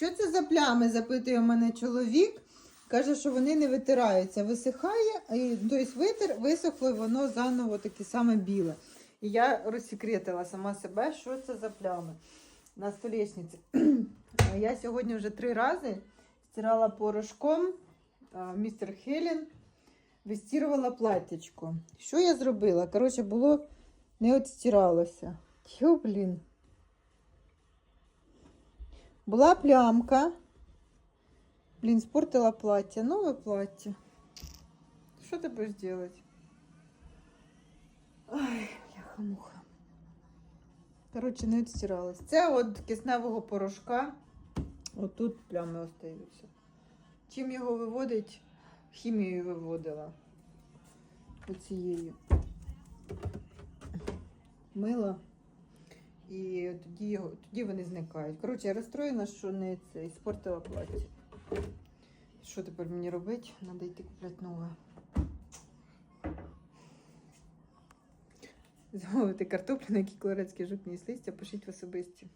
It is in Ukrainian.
Що це за плями? запитує мене чоловік. Каже, що вони не витираються. Висихає, і тобто витер, висохло, і воно заново таке саме біле. І я розсекретила сама себе, що це за плями на столешниці. я сьогодні вже три рази стирала порошком містер Хелен, вистірувала платтячко. Що я зробила? Коротше, було не отстиралося. Тьо, блін. Була плямка. Блін, спортила плаття. Нове плаття. Що ти будеш робити? Ай, бляха-муха. Коротше, не відстиралась. Це от кисневого порошка. Отут плями остаються. Чим його виводить? Хімією виводила. Оцією. Мила. І тоді, тоді вони зникають. Коротше, я розстроєна, що не це, спортила плаття. Що тепер мені робити? Треба йти купляти нове. Замовити картоплю, на якій колорадський ніс листя, пишіть в особисті.